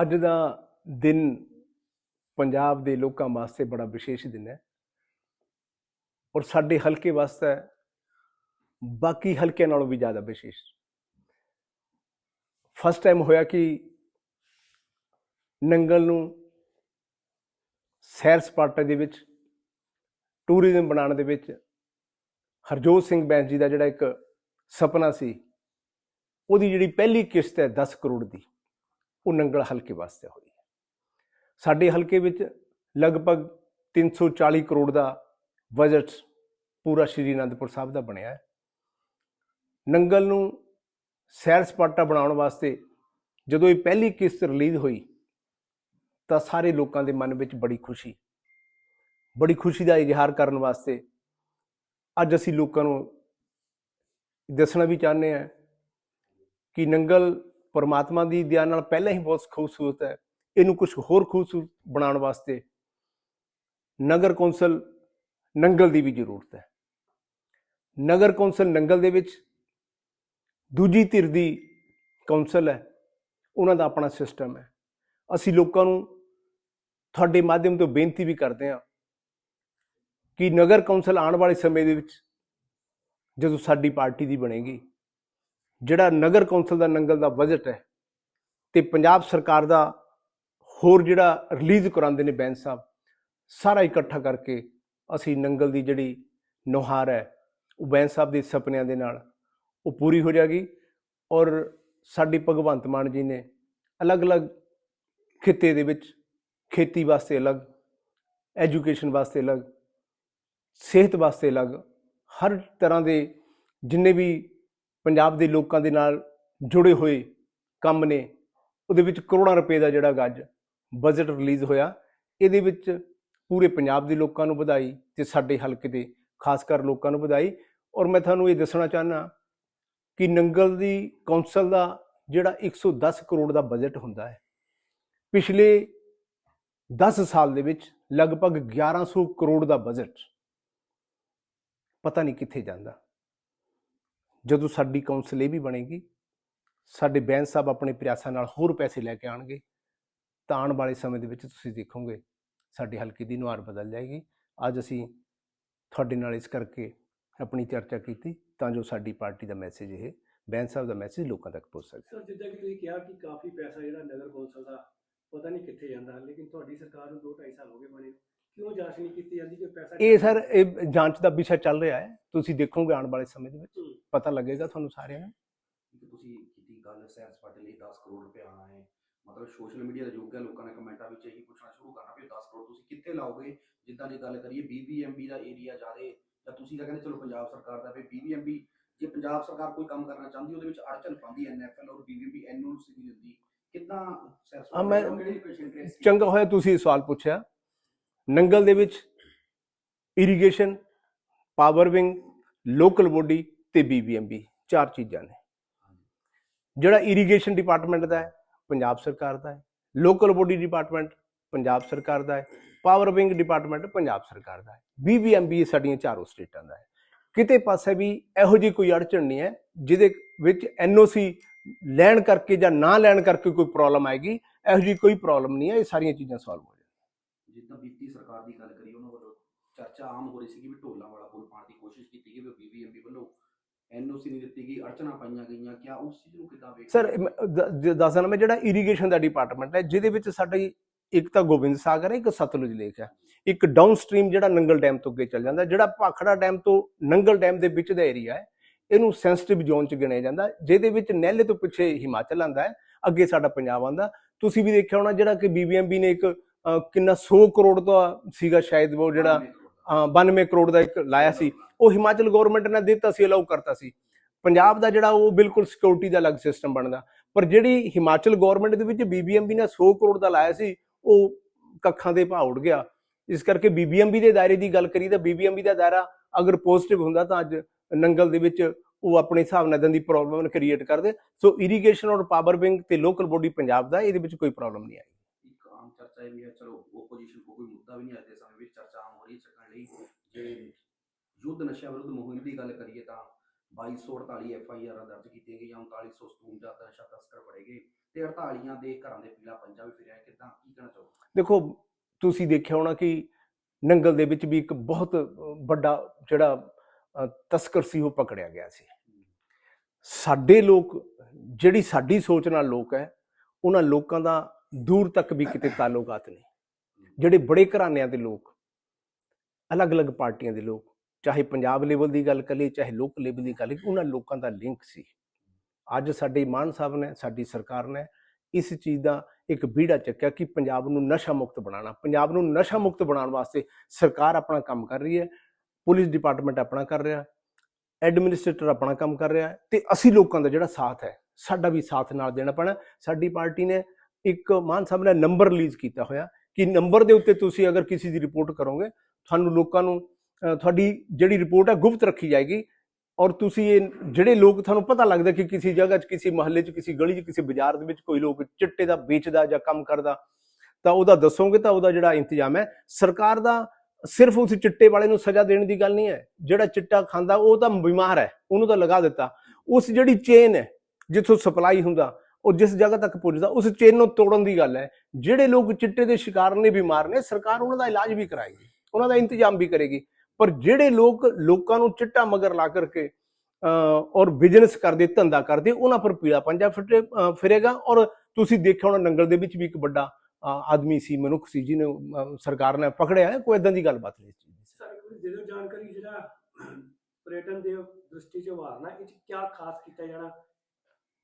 ਅੱਜ ਦਾ ਦਿਨ ਪੰਜਾਬ ਦੇ ਲੋਕਾਂ ਵਾਸਤੇ ਬੜਾ ਵਿਸ਼ੇਸ਼ ਦਿਨ ਹੈ। ਔਰ ਸਾਡੇ ਹਲਕੇ ਵਾਸਤੇ ਬਾਕੀ ਹਲਕਿਆਂ ਨਾਲੋਂ ਵੀ ਜ਼ਿਆਦਾ ਵਿਸ਼ੇਸ਼। ਫਸਟ ਟਾਈਮ ਹੋਇਆ ਕਿ ਨੰਗਲ ਨੂੰ ਸੈਰ ਸਪਾਟਾ ਦੇ ਵਿੱਚ, ਟੂਰਿਜ਼ਮ ਬਣਾਉਣ ਦੇ ਵਿੱਚ ਹਰਜੋਤ ਸਿੰਘ ਬੈਂਸ ਜੀ ਦਾ ਜਿਹੜਾ ਇੱਕ ਸੁਪਨਾ ਸੀ, ਉਹਦੀ ਜਿਹੜੀ ਪਹਿਲੀ ਕਿਸ਼ਤ ਹੈ 10 ਕਰੋੜ ਦੀ। ਉਹ ਨੰਗਲ ਹਲਕੇ ਵਾਸਤੇ ਹੋਈ। ਹੈ ਸਾਡੇ ਹਲਕੇ ਵਿੱਚ ਲਗਭਗ 340 ਕਰੋੜ ਦਾ ਬਜਟ ਪੂਰਾ ਸ਼੍ਰੀ ਅਨੰਦਪੁਰ ਸਾਹਿਬ ਦਾ ਬਣਿਆ ਹੈ। ਨੰਗਲ ਨੂੰ ਸੈਰ ਸਪਾਟਾ ਬਣਾਉਣ ਵਾਸਤੇ ਜਦੋਂ ਇਹ ਪਹਿਲੀ ਕਿਸ਼ਤ ਰਿਲੀਜ਼ ਹੋਈ, ਤਾਂ ਸਾਰੇ ਲੋਕਾਂ ਦੇ ਮਨ ਵਿੱਚ ਬੜੀ ਖੁਸ਼ੀ ਬੜੀ ਖੁਸ਼ੀ ਦਾ ਇਜ਼ਹਾਰ ਕਰਨ ਵਾਸਤੇ ਅੱਜ ਅਸੀਂ ਲੋਕਾਂ ਨੂੰ ਦੱਸਣਾ ਵੀ ਚਾਹੁੰਦੇ ਹਾਂ ਕਿ ਨੰਗਲ ਪਰਮਾਤਮਾ ਦੀ ਦਇਆ ਨਾਲ ਪਹਿਲਾਂ ਹੀ ਬਹੁਤ ਖੂਬਸੂਰਤ ਹੈ। ਇਹਨੂੰ ਕੁਝ ਹੋਰ ਖੂਬਸੂਰਤ ਬਣਾਉਣ ਵਾਸਤੇ ਨਗਰ ਕੌਂਸਲ ਨੰਗਲ ਦੀ ਵੀ ਜ਼ਰੂਰਤ ਹੈ। ਨਗਰ ਕੌਂਸਲ ਨੰਗਲ ਦੇ ਵਿੱਚ ਦੂਜੀ ਧਿਰ ਦੀ ਕੌਂਸਲ ਹੈ। ਉਹਨਾਂ ਦਾ ਆਪਣਾ ਸਿਸਟਮ ਹੈ। ਅਸੀਂ ਲੋਕਾਂ ਨੂੰ ਤੁਹਾਡੇ ਮਾਧਿਅਮ ਤੋਂ ਬੇਨਤੀ ਵੀ ਕਰਦੇ ਹਾਂ ਕਿ ਨਗਰ ਕੌਂਸਲ ਆਉਣ ਵਾਲੇ ਸਮੇਂ ਦੇ ਵਿੱਚ ਜਦੋਂ ਸਾਡੀ ਪਾਰਟੀ ਦੀ ਬਣੇਗੀ ਜਿਹੜਾ ਨਗਰ ਕੌਂਸਲ ਦਾ ਨੰਗਲ ਦਾ ਬਜਟ ਹੈ ਤੇ ਪੰਜਾਬ ਸਰਕਾਰ ਦਾ ਹੋਰ ਜਿਹੜਾ ਰਿਲੀਜ਼ ਕਰਾਉਂਦੇ ਨੇ ਬੈਂਸ ਸਾਹਿਬ, ਸਾਰਾ ਇਕੱਠਾ ਕਰਕੇ ਅਸੀਂ ਨੰਗਲ ਦੀ ਜਿਹੜੀ ਨੁਹਾਰ ਹੈ, ਉਹ ਬੈਂਸ ਸਾਹਿਬ ਦੇ ਸੁਪਨਿਆਂ ਦੇ ਨਾਲ ਉਹ ਪੂਰੀ ਹੋ ਜਾਏਗੀ ਔਰ ਸਾਡੀ ਭਗਵੰਤ ਮਾਨ ਜੀ ਨੇ ਅਲੱਗ-ਅਲੱਗ ਖਿੱਤੇ ਦੇ ਵਿੱਚ ਖੇਤੀ ਵਾਸਤੇ ਅਲੱਗ ਐਜੂਕੇਸ਼ਨ ਵਾਸਤੇ ਅਲੱਗ, ਸਿਹਤ ਵਾਸਤੇ ਅਲੱਗ, ਹਰ ਤਰ੍ਹਾਂ ਦੇ ਜਿੰਨੇ ਵੀ ਪੰਜਾਬ ਦੇ ਲੋਕਾਂ ਦੇ ਨਾਲ ਜੁੜੇ ਹੋਏ ਕੰਮ ਨੇ, ਉਹਦੇ ਵਿੱਚ ਕਰੋੜਾਂ ਰੁਪਏ ਦਾ ਜਿਹੜਾ ਗੱਜ ਬਜਟ ਰਿਲੀਜ਼ ਹੋਇਆ, ਇਹਦੇ ਵਿੱਚ ਪੂਰੇ ਪੰਜਾਬ ਦੇ ਲੋਕਾਂ ਨੂੰ ਵਧਾਈ ਤੇ ਸਾਡੇ ਹਲਕੇ ਦੇ ਖਾਸ ਕਰ ਲੋਕਾਂ ਨੂੰ ਵਧਾਈ। ਔਰ ਮੈਂ ਤੁਹਾਨੂੰ ਇਹ ਦੱਸਣਾ ਚਾਹਨਾ ਕਿ ਨੰਗਲ ਦੀ ਕੌਂਸਲ ਦਾ ਜਿਹੜਾ 110 ਕਰੋੜ ਦਾ ਬਜਟ ਹੁੰਦਾ ਹੈ, ਪਿਛਲੇ 10 ਸਾਲ ਦੇ ਵਿੱਚ ਲਗਭਗ 1100 ਕਰੋੜ ਦਾ ਬਜਟ ਪਤਾ ਨਹੀਂ ਕਿੱਥੇ ਜਾਂਦਾ। ਜਦੋਂ ਸਾਡੀ ਕੌਂਸਲ ਇਹ ਵੀ ਬਣੇਗੀ ਸਾਡੇ ਬੈਂਸ ਸਾਹਿਬ ਆਪਣੇ ਪ੍ਰਯਾਸਾਂ ਨਾਲ ਹੋਰ ਪੈਸੇ ਲੈ ਕੇ ਆਣਗੇ ਤਾਂ ਆਉਣ ਵਾਲੇ ਸਮੇਂ ਦੇ ਵਿੱਚ ਤੁਸੀਂ ਦੇਖੋਗੇ ਸਾਡੇ ਹਲਕੇ ਦੀ ਨੁਹਾਰ ਬਦਲ ਜਾਏਗੀ ਅੱਜ ਅਸੀਂ ਤੁਹਾਡੇ ਨਾਲ ਇਸ ਕਰਕੇ ਆਪਣੀ ਚਰਚਾ ਕੀਤੀ ਤਾਂ ਜੋ ਸਾਡੀ ਪਾਰਟੀ ਦਾ ਮੈਸੇਜ ਇਹ ਬੈਂਸ ਸਾਹਿਬ ਦਾ ਮੈਸੇਜ ਲੋਕਾਂ ਤੱਕ ਪਹੁੰਚ ਸਕੇ ਸਰ ਜਿੱਦਾਂ ਕਿ ਤੁਸੀਂ ਕਿਹਾ ਕਿ ਕਾਫੀ ਪੈਸਾ ਜਿਹੜਾ ਨਗਰ ਕੌਂਸਲ ਦਾ ਪਤਾ ਨਹੀਂ ਕਿੱਥੇ ਜਾਂਦਾ ਲੇਕਿਨ ਤੁਹਾਡੀ ਸਰਕਾਰ ਨੂੰ 2.5 ਸਾਲ ਹੋ ਗਏ ਬਣੇ। ਕਿਉਂ ਜਾਂਚ ਨਹੀਂ ਕੀਤੀ ਜਾਂਦੀ ਕਿ ਪੈਸਾ ਇਹ ਸਰ ਇਹ ਜਾਂਚ ਦਾ ਵਿਸ਼ਾ ਚੱਲ ਰਿਹਾ ਹੈ ਤੁਸੀਂ ਦੇਖੋਗੇ ਆਉਣ ਵਾਲੇ ਸਮੇਂ ਦੇ ਵਿੱਚ। ਪਤਾ ਲੱਗੇਗਾ ਤੁਹਾਨੂੰ ਸਾਰਿਆਂ ਨੂੰ। ਕਿ ਤੁਸੀਂ ਕੀਤੀ ਗੱਲ ਸੈਰ ਸਪਾਟੇ ਲਈ 10 ਕਰੋੜ ਰੁਪਏ ਆਣਾ ਹੈ ਮਤਲਬ ਸੋਸ਼ਲ ਮੀਡੀਆ ਦਾ ਯੁੱਗ ਹੈ ਲੋਕਾਂ ਨੇ ਕਮੈਂਟਾਂ ਵਿੱਚ ਇਹੀ ਪੁੱਛਣਾ ਸ਼ੁਰੂ ਕਰਨਾ ਵੀ 10 ਕਰੋੜ ਤੁਸੀਂ ਕਿੱਥੇ ਲਾਓਗੇ? ਜਿੱਦਾਂ ਦੀ ਗੱਲ ਕਰੀਏ ਬੀਬੀਐਮਬੀ ਦਾ ਏਰੀਆ ਜ਼ਿਆਦੇ ਜਾਂ ਤੁਸੀਂ ਤਾਂ ਕਹਿੰਦੇ ਚਲੋ ਪੰਜਾਬ ਸਰਕਾਰ ਦਾ ਵੀ ਬੀਬੀਐਮਬੀ ਜੇ ਪੰਜਾਬ ਸਰਕਾਰ ਕੋਈ ਕੰਮ ਕਰਨਾ ਚਾਹੁੰਦੀ ਉਹਦੇ ਵਿੱਚ ਅੜਚਨ ਪਾਉਂਦੀ ਐਨਐਫਐਲ ਔਰ ਬੀਬੀਐਮਬੀ ਐਨਓਸੀ ਨਹੀਂ ਦਿੰਦੀ। ਹਾਂ, ਮੈਂ- ਚੰਗਾ ਹੋਇਆ ਤੁਸੀਂ ਇਹ ਸਵਾਲ ਪੁੱਛਿਆ। ਨੰਗਲ ਦੇ ਵਿੱਚ irrigation power wing local body ਤੇ ਬੀਬੀਐਮਬੀ ਚਾਰ ਚੀਜ਼ਾਂ ਨੇ। ਜਿਹੜਾ ਇਰੀਗੇਸ਼ਨ ਡਿਪਾਰਟਮੈਂਟ ਦਾ ਹੈ, ਪੰਜਾਬ ਸਰਕਾਰ ਦਾ ਹੈ। ਲੋਕਲ ਬੋਡੀ ਡਿਪਾਰਟਮੈਂਟ ਪੰਜਾਬ ਸਰਕਾਰ ਦਾ ਹੈ। ਪਾਵਰ ਵਿੰਗ ਡਿਪਾਰਟਮੈਂਟ ਪੰਜਾਬ ਸਰਕਾਰ ਦਾ ਹੈ। ਬੀਬੀਐਮਬੀ ਸਾਡੀਆਂ ਚਾਰੋਂ ਸਟੇਟਾਂ ਦਾ ਹੈ। ਕਿਤੇ ਪਾਸੇ ਵੀ ਇਹੋ ਜਿਹੀ ਕੋਈ ਅੜਚਣ ਨਹੀਂ ਹੈ, ਜਿਹਦੇ ਵਿੱਚ ਐਨਓਸੀ ਲੈਣ ਕਰਕੇ ਜਾਂ ਨਾ ਲੈਣ ਕਰਕੇ ਕੋਈ ਪ੍ਰੋਬਲਮ ਆਏਗੀ, ਇਹੋ ਜਿਹੀ ਕੋਈ ਪ੍ਰੋਬਲਮ ਨਹੀਂ ਹੈ, ਇਹ ਸਾਰੀਆਂ ਚੀਜ਼ਾਂ ਸੋਲਵ ਹੋ ਜਾਣਗੀਆਂ। ਜਿੱਦਾਂ ਬੀਤੀ ਸਰਕਾਰ ਦੀ ਗੱਲ ਕਰੀ, ਉਹਨਾਂ ਵੱਲੋਂ ਚਰਚਾ ਆਮ ਹੋ ਰਹੀ ਸੀ ਕਿ ਵੀ ਢੋਲਾਂ ਵਾਲਾ ਪੁਲ ਪਾਉਣ ਦੀ ਕੋਸ਼ਿਸ਼ ਕੀਤੀ ਗਈ ਵੀ ਬੀਬੀਐਮਬੀ ਵੱਲੋਂ ਐਨਓਸੀ ਨਹੀਂ ਦਿੱਤੀ ਗਈ ਅੜਚਨਾ ਪਾਈਆਂ ਗਈਆਂ ਕਿਆ ਉਸ ਚੀਜ਼ ਨੂੰ ਕਿੱਦਾਂ ਵੇਖ ਸਰ ਮੈਂ ਦ- ਦ- ਦੱਸਦਾ ਨਾ ਮੈਂ ਜਿਹੜਾ ਇਰੀਗੇਸ਼ਨ ਦਾ ਡਿਪਾਰਟਮੈਂਟ ਹੈ ਜਿਹਦੇ ਵਿੱਚ ਸਾਡੀ ਇੱਕ ਤਾਂ ਗੋਬਿੰਦ ਸਾਗਰ ਹੈ ਇੱਕ ਸਤਲੁਜ ਲੇਕ ਹੈ। ਇੱਕ ਡਾਊਨ ਸਟਰੀਮ ਜਿਹੜਾ ਨੰਗਲ ਡੈਮ ਤੋਂ ਅੱਗੇ ਚੱਲ ਜਾਂਦਾ ਜਿਹੜਾ ਭਾਖੜਾ ਡੈਮ ਤੋਂ ਨੰਗਲ ਡੈਮ ਦੇ ਵਿੱਚ ਦਾ ਏਰੀਆ ਹੈ ਇਹਨੂੰ ਸੈਂਸਿਟਿਵ ਜ਼ੋਨ ਚ ਗਿਣਿਆ ਜਾਂਦਾ ਜਿਹਦੇ ਵਿੱਚ ਨਹਿਲੇ ਤੋਂ ਪਿੱਛੇ ਹਿਮਾਚਲ ਆਂਦਾ ਹੈ ਅੱਗੇ ਸਾਡਾ ਪੰਜਾਬ ਆਂਦਾ ਤੁਸੀਂ ਵੀ ਦੇਖਿਆ ਹੋਣਾ ਜਿਹੜਾ ਕਿ ਬੀਬੀਐਮਬੀ ਨੇ ਇੱਕ ਕਿੰਨਾ 100 ਕਰੋੜ ਦਾ ਸੀਗਾ ਸ਼ਾਇਦ ਉਹ ਜਿਹੜਾ 92 ਕਰੋੜ ਦਾ ਇੱਕ ਲਾਇਆ ਸੀ। ਉਹ ਹਿਮਾਚਲ ਗਵਰਨਮੈਂਟ ਨੇ ਦਿੱਤਾ ਸੀ ਅਲਾਉ ਕਰਤਾ ਸੀ। ਪੰਜਾਬ ਦਾ ਜਿਹੜਾ ਉਹ ਬਿਲਕੁਲ ਸਿਕਿਉਰਿਟੀ ਦਾ ਅਲੱਗ ਸਿਸਟਮ ਬਣਦਾ। ਪਰ ਜਿਹੜੀ ਹਿਮਾਚਲ ਗਵਰਨਮੈਂਟ ਦੇ ਵਿੱਚ ਬੀਬੀਐਮਬੀ ਨੇ 100 ਕਰੋੜ ਦਾ ਲਾਇਆ ਸੀ, ਉਹ ਕੱਖਾਂ ਦੇ ਭਾਅ ਉੱਡ ਗਿਆ। ਇਸ ਕਰਕੇ ਬੀਬੀਐਮਬੀ ਦੇ ਦਾਇਰੇ ਦੀ ਗੱਲ ਕਰੀ ਤਾਂ ਬੀਬੀਐਮਬੀ ਦਾ ਦਾਇਰਾ ਅਗਰ ਪੋਜ਼ਿਟਿਵ ਹੁੰਦਾ ਤਾਂ ਅੱਜ ਨੰਗਲ ਦੇ ਵਿੱਚ ਉਹ ਆਪਣੇ ਹਿਸਾਬ ਨਾਲ ਇਦਾਂ ਦੀ ਪ੍ਰੋਬਲਮ ਕ੍ਰੀਏਟ ਕਰਦੇ। ਸੋ ਇਰੀਗੇਸ਼ਨ ਔਰ ਪਾਵਰ ਬੈਂਕ ਤੇ ਲੋਕਲ ਬੋਡੀ ਪੰਜਾਬ ਦਾ, ਇਹਦੇ ਵਿੱਚ ਕੋਈ ਪ੍ਰੋਬਲਮ ਨਹੀਂ ਆਈ। ਇੱਕ ਆਮ ਚਰਚਾ ਇਹ ਵੀ ਹੈ, ਚਲੋ ਓਪੋਜੀਸ਼ਨ ਕੋ ਕੋਈ ਮੁੱਦਾ ਵੀ ਨਹੀਂ ਅੱਜ ਦੇ ਸਮੇਂ ਵਿੱਚ ਚਰਚਾ ਆਮ ਹੋ ਰਹੀ ਚੱਕਣ ਯੁੱਧ ਨਸ਼ਾ ਵਿਰੁੱਧ ਮੁਹਿੰਮ ਦੀ ਗੱਲ ਕਰੀਏ ਤਾਂ 2248 ਐਫ ਆਈ ਆਰ ਦਰਜ ਕੀਤੀਆਂ ਗਈਆਂ 3957 ਨਸ਼ਾ ਤਸਕਰ ਫੜੇ ਗਏ ਤੇ 48 ਦੇ ਘਰਾਂ ਦੇ ਪੀਲਾ ਪੰਜਾ ਵੀ ਫਿਰਿਆ। ਕਿਦਾਂ? ਕੀ ਕਹਿਣਾ ਚਾਹੋ ਦੇਖੋ, ਤੁਸੀਂ ਦੇਖਿਆ ਹੋਣਾ ਕਿ ਨੰਗਲ ਦੇ ਵਿੱਚ ਵੀ ਇੱਕ ਬਹੁਤ ਵੱਡਾ ਜਿਹੜਾ ਤਸਕਰ ਸੀ, ਉਹ ਪਕੜਿਆ ਗਿਆ ਸੀ। ਸਾਡੇ ਲੋਕ, ਜਿਹੜੀ ਸਾਡੀ ਸੋਚ ਨਾਲ ਲੋਕ ਹੈ, ਉਹਨਾਂ ਲੋਕਾਂ ਦਾ ਦੂਰ ਤੱਕ ਵੀ ਕਿਤੇ ਤਾਲੁਕਾਤ ਨਹੀਂ। ਜਿਹੜੇ ਬੜੇ ਘਰਾਣਿਆਂ ਦੇ ਲੋਕ ਅਲੱਗ-ਅਲੱਗ ਪਾਰਟੀਆਂ ਦੇ ਲੋਕ, ਚਾਹੇ ਪੰਜਾਬ ਲੈਵਲ ਦੀ ਗੱਲ ਕਰੀਏ, ਚਾਹੇ ਲੋਕ ਲੈਵਲ ਦੀ ਗੱਲ ਕਰੀਏ, ਉਹਨਾਂ ਲੋਕਾਂ ਦਾ ਲਿੰਕ ਸੀ। ਅੱਜ ਸਾਡੇ ਮਾਨ ਸਾਹਿਬ ਨੇ, ਸਾਡੀ ਸਰਕਾਰ ਨੇ ਇਸ ਚੀਜ਼ ਦਾ ਇੱਕ ਬੀੜਾ ਚੱਕਿਆ ਕਿ ਪੰਜਾਬ ਨੂੰ ਨਸ਼ਾ ਮੁਕਤ ਬਣਾਉਣਾ। ਪੰਜਾਬ ਨੂੰ ਨਸ਼ਾ ਮੁਕਤ ਬਣਾਉਣ ਵਾਸਤੇ ਸਰਕਾਰ ਆਪਣਾ ਕੰਮ ਕਰ ਰਹੀ ਹੈ, ਪੁਲਿਸ ਡਿਪਾਰਟਮੈਂਟ ਆਪਣਾ ਕਰ ਰਿਹਾ ਐਡਮਿਨਿਸਟ੍ਰੇਟਰ ਆਪਣਾ ਕੰਮ ਕਰ ਰਿਹਾ ਹੈ ਤੇ ਅਸੀਂ ਲੋਕਾਂ ਦਾ ਜਿਹੜਾ ਸਾਥ ਹੈ, ਸਾਡਾ ਵੀ ਸਾਥ ਨਾਲ ਦੇਣਾ ਪੈਣਾ। ਸਾਡੀ ਪਾਰਟੀ ਨੇ ਇੱਕ ਮਾਨ ਸਾਹਿਬ ਨੇ ਨੰਬਰ ਰਿਲੀਜ਼ ਕੀਤਾ ਹੋਇਆ ਕਿ ਨੰਬਰ ਦੇ ਉੱਤੇ ਤੁਸੀਂ ਅਗਰ ਕਿਸੇ ਦੀ ਰਿਪੋਰਟ ਕਰੋਗੇ ਤੁਹਾਨੂੰ ਲੋਕਾਂ ਨੂੰ ਤੁਹਾਡੀ ਜਿਹੜੀ ਰਿਪੋਰਟ ਹੈ ਗੁਪਤ ਰੱਖੀ ਜਾਏਗੀ ਔਰ ਤੁਸੀਂ ਇਹ ਜਿਹੜੇ ਲੋਕ ਤੁਹਾਨੂੰ ਪਤਾ ਲੱਗਦਾ ਕਿ ਕਿਸੇ ਜਗ੍ਹਾ 'ਚ, ਕਿਸੇ ਮਹੱਲੇ 'ਚ, ਕਿਸੇ ਗਲੀ 'ਚ, ਕਿਸੇ ਬਾਜ਼ਾਰ ਦੇ ਵਿੱਚ ਕੋਈ ਲੋਕ ਚਿੱਟੇ ਦਾ ਵੇਚਦਾ ਜਾਂ ਕੰਮ ਕਰਦਾ, ਤਾਂ ਉਹਦਾ ਦੱਸੋਗੇ ਤਾਂ ਉਹਦਾ ਜਿਹੜਾ ਇੰਤਜ਼ਾਮ ਹੈ, ਸਰਕਾਰ ਦਾ ਸਿਰਫ ਉਸ ਚਿੱਟੇ ਵਾਲੇ ਨੂੰ ਸਜ਼ਾ ਦੇਣ ਦੀ ਗੱਲ ਨਹੀਂ ਹੈ, ਜਿਹੜਾ ਚਿੱਟਾ ਖਾਂਦਾ ਉਹ ਤਾਂ ਬਿਮਾਰ ਹੈ, ਉਹਨੂੰ ਤਾਂ ਲਗਾ ਦਿੱਤਾ। ਉਸ ਜਿਹੜੀ ਚੇਨ ਹੈ, ਜਿੱਥੋਂ ਸਪਲਾਈ ਹੁੰਦਾ, ਉਹ ਜਿਸ ਜਗ੍ਹਾ ਤੱਕ ਪੁੱਜਦਾ, ਉਸ ਚੇਨ ਨੂੰ ਤੋੜਨ ਦੀ ਗੱਲ ਹੈ। ਜਿਹੜੇ ਲੋਕ ਚਿੱਟੇ ਦੇ ਸ਼ਿਕਾਰ ਨੇ, ਬਿਮਾਰ ਨੇ, ਸਰਕਾਰ ਉਹਨਾਂ ਦਾ ਇਲਾਜ ਵੀ ਕਰਾਏਗੀ। ਉਹਨਾਂ ਦਾ ਇੰਤਜ਼ਾਮ ਵੀ ਕਰੇਗੀ। ਪਰ ਜਿਹੜੇ ਲੋਕ ਲੋਕਾਂ ਨੂੰ ਚਿੱਟਾ ਮਗਰ ਲਾ ਕਰਕੇ ਔਰ ਬਿਜ਼ਨਸ ਕਰਦੇ ਧੰਦਾ ਕਰਦੇ ਉਹਨਾਂ ਪਰ ਪੀੜਾ ਪੰਜਾ ਫਿਰੇ ਫਿਰੇਗਾ। ਔਰ ਤੁਸੀਂ ਦੇਖਿਆ ਹੋਣਾ ਨੰਗਲ ਦੇ ਵਿੱਚ ਵੀ ਇੱਕ ਵੱਡਾ ਆਦਮੀ ਸੀ ਮਨੁੱਖ ਸੀ ਜਿਹਨੇ ਸਰਕਾਰ ਨੇ ਪਕੜਿਆ ਕੋਈ ਇਦਾਂ ਦੀ ਗੱਲਬਾਤ ਨਹੀਂ ਦੀ ਸਰ ਕੋਈ ਦੇ ਦਿਓ ਜਾਣਕਾਰੀ ਜਿਹੜਾ ਪਰਯਟਨ ਦੇ ਦ੍ਰਿਸ਼ਟੀ ਚ ਉਭਾਰਨਾ ਇਹ ਚ ਕੀ ਖਾਸ ਕੀਤਾ ਜਾਣਾ?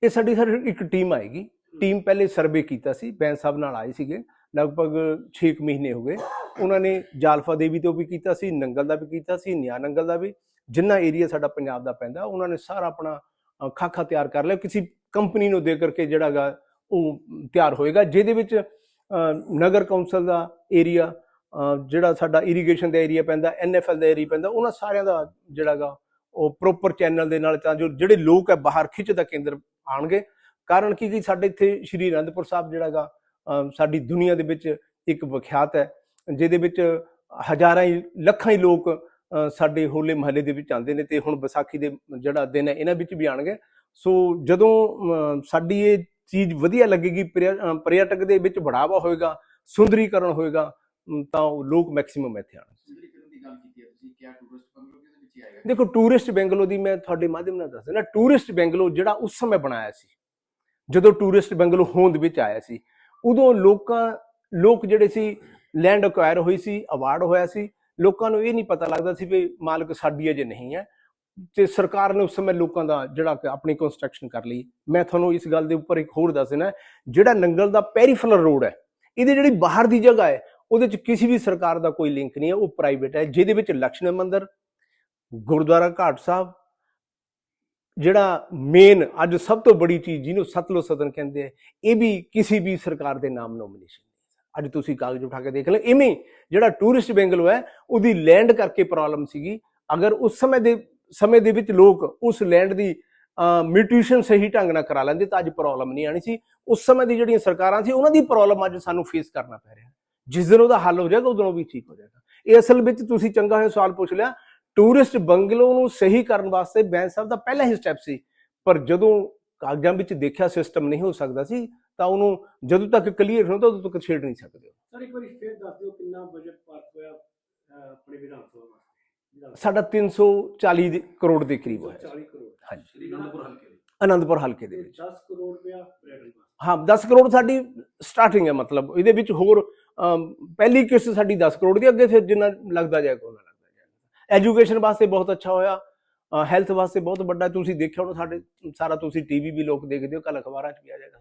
ਇਹ ਸਾਡੀ ਸਰ ਇੱਕ ਟੀਮ ਆਏਗੀ। ਟੀਮ ਪਹਿਲੇ ਸਰਵੇ ਕੀਤਾ ਸੀ ਬੈਂਸ ਸਾਹਿਬ ਨਾਲ ਆਏ ਸੀਗੇ। ਲਗਭਗ 6 ਮਹੀਨੇ ਹੋ ਗਏ। ਉਹਨਾਂ ਨੇ ਜਾਲਫਾ ਦੇਵੀ ਤੋਂ ਵੀ ਕੀਤਾ ਸੀ ਨੰਗਲ ਦਾ ਵੀ ਕੀਤਾ ਸੀ ਨਿਆ ਨੰਗਲ ਦਾ ਵੀ। ਜਿੰਨਾ ਏਰੀਆ ਸਾਡਾ ਪੰਜਾਬ ਦਾ ਪੈਂਦਾ ਉਹਨਾਂ ਨੇ ਸਾਰਾ ਆਪਣਾ ਖਾਖਾ ਤਿਆਰ ਕਰ ਲਿਆ। ਕਿਸੇ ਕੰਪਨੀ ਨੂੰ ਦੇ ਕਰਕੇ ਜਿਹੜਾਗਾ ਉਹ ਤਿਆਰ ਹੋਏਗਾ ਜਿਹਦੇ ਵਿੱਚ ਨਗਰ ਕੌਂਸਲ ਦਾ ਏਰੀਆ ਜਿਹੜਾ ਸਾਡਾ ਇਰੀਗੇਸ਼ਨ ਦਾ ਏਰੀਆ ਪੈਂਦਾ ਐਨਐਫਐਲ ਦਾ ਏਰੀਆ ਪੈਂਦਾ ਉਹਨਾਂ ਸਾਰਿਆਂ ਦਾ ਜਿਹੜਾਗਾ ਉਹ ਪ੍ਰੋਪਰ ਚੈਨਲ ਦੇ ਨਾਲ ਤਾਂ ਜੋ ਜਿਹੜੇ ਲੋਕ ਹੈ ਬਾਹਰ ਖਿੱਚ ਦਾ ਕੇਂਦਰ ਆਣਗੇ ਕਾਰਨ ਕੀ ਕਿ ਸਾਡੇ ਇੱਥੇ ਸ਼੍ਰੀ ਅਨੰਦਪੁਰ ਸਾਹਿਬ ਜਿਹੜਾਗਾ ਅ, ਸਾਡੀ ਦੁਨੀਆ ਦੇ ਵਿੱਚ ਇੱਕ ਵਿਖਿਆਤ ਹੈ। ਜਿਹਦੇ ਵਿੱਚ ਹਜ਼ਾਰਾਂ ਹੀ ਲੱਖਾਂ ਹੀ ਲੋਕ ਸਾਡੇ ਹੋਲੇ ਮਹੱਲੇ ਦੇ ਵਿੱਚ ਆਉਂਦੇ ਨੇ ਤੇ ਹੁਣ ਵਿਸਾਖੀ ਦੇ ਜਿਹੜਾ ਦਿਨ ਹੈ ਇਹਨਾਂ ਵਿੱਚ ਵੀ ਆਣਗੇ ਸੋ ਜਦੋਂ ਸਾਡੀ ਇਹ ਚੀਜ਼ ਵਧੀਆ ਲੱਗੇਗੀ ਪਰਿਯਟਕ ਦੇ ਵਿੱਚ ਬੜਾਵਾ ਹੋਏਗਾ ਸੁੰਦਰੀਕਰਨ ਹੋਏਗਾ ਤਾਂ ਉਹ ਲੋਕ ਮੈਕਸਿਮਮ ਇੱਥੇ ਆਣਗੇ ਦੇਖੋ ਟੂਰਿਸਟ ਬੈਂਗਲੋ ਦੀ ਮੈਂ ਤੁਹਾਡੇ ਮਾਧਿਅਮ ਨਾਲ ਦੱਸ ਦਿੰਦਾ ਟੂਰਿਸਟ ਬੈਂਗਲੋ ਜਿਹੜਾ ਉਸ ਸਮੇਂ ਬਣਾਇਆ ਸੀ ਜਦੋਂ ਟੂਰਿਸਟ ਬੈਂਗਲੋ ਹੋਂਦ ਵਿੱਚ ਆਇਆ ਸੀ ਉਦੋਂ ਲੋਕਾਂ ਲੋਕ ਜਿਹੜੇ ਸੀ ਲੈਂਡ ਅਕਵਾਇਰ ਹੋਈ ਸੀ ਅਵਾਰਡ ਹੋਇਆ ਸੀ। ਲੋਕਾਂ ਨੂੰ ਇਹ ਨਹੀਂ ਪਤਾ ਲੱਗਦਾ ਸੀ ਵੀ ਮਾਲਕ ਸਾਡੀ ਅਜੇ ਨਹੀਂ ਹੈ। ਤੇ ਸਰਕਾਰ ਨੇ ਉਸ ਸਮੇਂ ਲੋਕਾਂ ਦਾ ਜਿਹੜਾ ਆਪਣੀ ਕੰਸਟਰਕਸ਼ਨ ਕਰ ਲਈ। ਮੈਂ ਤੁਹਾਨੂੰ ਇਸ ਗੱਲ ਦੇ ਉੱਪਰ ਇੱਕ ਹੋਰ ਦੱਸ ਦੇਣਾ ਜਿਹੜਾ ਨੰਗਲ ਦਾ ਪੈਰੀਫਲਰ ਰੋਡ ਹੈ, ਇਹਦੀ ਜਿਹੜੀ ਬਾਹਰ ਦੀ ਜਗ੍ਹਾ ਹੈ, ਉਹਦੇ ਚ ਕਿਸੇ ਵੀ ਸਰਕਾਰ ਦਾ ਕੋਈ ਲਿੰਕ ਨਹੀਂ ਹੈ, ਉਹ ਪ੍ਰਾਈਵੇਟ ਹੈ, ਜਿਹਦੇ ਵਿੱਚ ਲక్ష్ਮਣ ਮੰਦਿਰ, ਗੁਰਦੁਆਰਾ ਘਾਟ ਸਾਹਿਬ, ਜਿਹੜਾ ਮੇਨ ਅੱਜ ਸਭ ਤੋਂ ਬੜੀ ਚੀਜ਼ ਜਿਹਨੂੰ ਸਤਲੋ ਸਦਨ ਕਹਿੰਦੇ ਆ, ਇਹ ਵੀ ਕਿਸੇ ਵੀ ਸਰਕਾਰ ਦੇ ਨਾਮ ਨੋਮੀਨੇਸ਼ਨ ਅੱਜ ਤੁਸੀਂ ਕਾਗਜ਼ ਉਠਾ ਕੇ ਦੇਖ ਲਓ। ਇਵੇਂ ਜਿਹੜਾ ਟੂਰਿਸਟ ਬੈਂਗਲੋ ਹੈ, ਉਹਦੀ ਲੈਂਡ ਕਰਕੇ ਪ੍ਰੋਬਲਮ ਸੀਗੀ। ਅਗਰ ਉਸ ਸਮੇਂ ਦੇ ਸਮੇਂ ਦੇ ਵਿੱਚ ਲੋਕ ਉਸ ਲੈਂਡ ਦੀ ਮਿਊਟੇਸ਼ਨ ਸਹੀ ਢੰਗ ਨਾਲ ਕਰਾ ਲੈਂਦੇ ਤਾਂ ਅੱਜ ਪ੍ਰੋਬਲਮ ਨਹੀਂ ਆਣੀ ਸੀ। ਉਸ ਸਮੇਂ ਦੀ ਜਿਹੜੀਆਂ ਸਰਕਾਰਾਂ ਸੀ, ਉਹਨਾਂ ਦੀ ਪ੍ਰੋਬਲਮ ਅੱਜ ਸਾਨੂੰ ਫੇਸ ਕਰਨਾ ਪੈ ਰਿਹਾ। ਜਿਸ ਦਿਨ ਉਹਦਾ ਹੱਲ ਹੋ ਜਾਏਗਾ, ਉਦੋਂ ਉਹ ਵੀ ਠੀਕ ਹੋ ਜਾਏਗਾ। ਇਹ ਅਸਲ ਵਿੱਚ ਤੁਸੀਂ ਚੰਗਾ ਹੋਇਆ ਸਵਾਲ ਪੁੱਛ ਲਿਆ ਟੂਰਿਸਟ ਬੰਗਲੋ ਨੂੰ ਸਹੀ ਕਰਨ ਵਾਸਤੇ ਬੈਂਸ ਸਾਹਿਬ ਦਾ ਪਹਿਲਾ ਹੀ ਸਟੈਪ ਸੀ। ਪਰ ਜਦੋਂ ਕਾਗਜ਼ਾਂ ਵਿੱਚ ਦੇਖਿਆ ਸਿਸਟਮ ਨਹੀਂ ਹੋ ਸਕਦਾ ਸੀ ਤਾਂ ਉਹਨੂੰ ਜਦੋਂ ਤੱਕ ਕਲੀਅਰ ਹੁੰਦਾ ਉਦੋਂ ਤੱਕ ਛੇੜ ਨਹੀਂ ਸਕਦੇ। ਸਰ ਇੱਕ ਵਾਰੀ ਫੇਰ ਦੱਸ ਦਿਓ ਕਿੰਨਾ ਬਜਟ ਪਾਸ ਹੋਇਆ ਆਪਣੇ ਵਿਧਾਨ ਸਭਾ ਵਾਸਤੇ? ਸਾਡਾ 340 ਦੇ- ਕਰੋੜ ਦੇ ਕਰੀਬ ਹੋਇਆ। 40 ਕਰੋੜ। ਹਾਂਜੀ। ਸ਼੍ਰੀ ਅਨੰਦਪੁਰ ਹਲਕੇ ਦੇ ਆਨੰਦਪੁਰ ਹਲਕੇ ਦੇ ਤੇ ਵਿੱਚ। 10 ਕਰੋੜ ਰੁਪਇਆ ਹਾਂ 10 ਕਰੋੜ ਸਾਡੀ ਸਟਾਰਟਿੰਗ ਹੈ ਮਤਲਬ। ਇਹਦੇ ਵਿੱਚ ਹੋਰ ਪਹਿਲੀ ਕਿਸ਼ਤ ਸਾਡੀ 10 ਕਰੋੜ ਦੀ ਅੱਗੇ ਫਿਰ ਜਿੰਨਾ ਲੱਗਦਾ ਜਾਏਗਾ ਉਹਨਾਂ ਲੱਗਦਾ ਜਾਏਗਾ। ਐਜੂਕੇਸ਼ਨ ਵਾਸਤੇ ਬਹੁਤ ਅੱਛਾ ਹੋਇਆ। ਹੈਲਥ ਵਾਸਤੇ ਬਹੁਤ ਵੱਡਾ। ਤੁਸੀਂ ਦੇਖਿਆ ਹੋਣਾ ਸਾਡੇ ਸਾਰਾ ਤੁਸੀਂ ਟੀਵੀ ਵੀ ਲੋਕ ਦੇਖਦੇ ਹੋ ਕੱਲ ਅਖਬਾਰਾਂ 'ਚ ਵੀ ਆ ਜਾਏਗਾ।